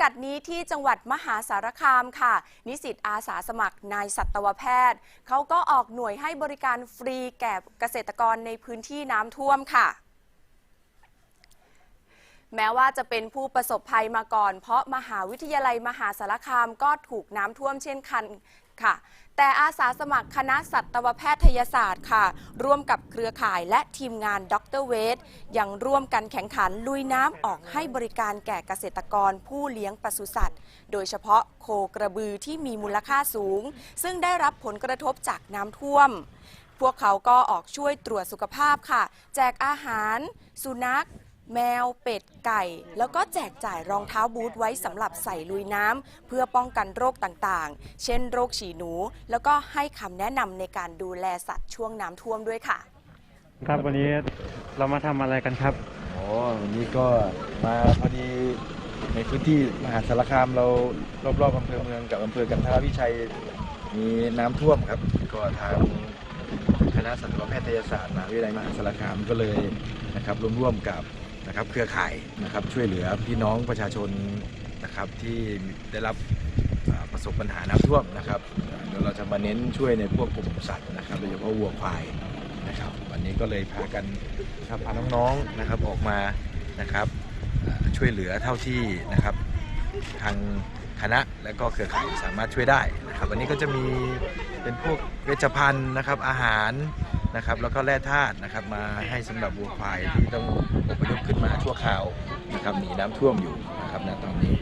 กัดนี้ที่จังหวัดมหาสารคามค่ะ นิสิตอาสาสมัครนายสัตวแพทย์ เขาก็ออกหน่วยให้บริการฟรีแก่เกษตรกรในพื้นที่น้ำท่วมค่ะแม้ว่าจะเป็นผู้ประสบภัยมาก่อน เพราะมหาวิทยาลัยมหาสารคามก็ถูกน้ำท่วมเช่นกัน ค่ะ แต่อาสาสมัครคณะสัตวแพทยศาสตร์ค่ะ ร่วมกับเครือข่ายและทีมงานดรเวทยังร่วมกันแข่งขันลุยน้ำออกให้บริการแก่เกษตรกรผู้เลี้ยงปศุสัตว์ โดยเฉพาะโคกระบือที่มีมูลค่าสูง ซึ่งได้รับผลกระทบจากน้ำท่วม พวกเขาก็ออกช่วยตรวจสุขภาพค่ะ แจกอาหาร สุนัข แมวเป็ดไก่ แล้วก็แจกจ่ายรองเท้าบูทไว้สำหรับใส่ลุยน้ำเพื่อป้องกันโรคต่างๆ เช่นโรคฉี่หนู แล้วก็ให้คำแนะนำในการดูแลสัตว์ช่วงน้ำท่วมด้วยค่ะ ครับวันนี้เรามาทำอะไรกันครับอ๋อวันนี้ก็มาพอดีในพื้นที่มหาสารคามเรารอบๆอำเภอเมืองกับอำเภอกันทรวิชัยมีน้ำท่วมครับ ก็ทางคณะสัตวแพทยศาสตร์มหาวิทยาลัยมหาสารคามก็เลยนะครับร่วมๆกับ นะครับเครือข่ายนะครับช่วยเหลือพี่น้องประชาชนนะครับที่ได้รับประสบปัญหาน้ำท่วมนะครับเดี๋ยวเราจะมาเน้นช่วยในพวกกลุ่มสัตว์นะครับโดยเฉพาะวัวควายนะครับวันนี้ก็เลยพากันนะครับพาน้องๆนะครับออกมานะครับช่วยเหลือเท่าที่นะครับทางคณะและก็เครือข่ายสามารถช่วยได้นะครับวันนี้ก็จะมีเป็นพวกเวชภัณฑ์นะครับอาหาร นะครับแล้วก็แร่ธาตุนะครับมาให้สำหรับวัวควายที่ต้องอพยพขึ้นมาชั่วคราวนะครับหนีน้ำท่วมอยู่นะครับณตอนนี้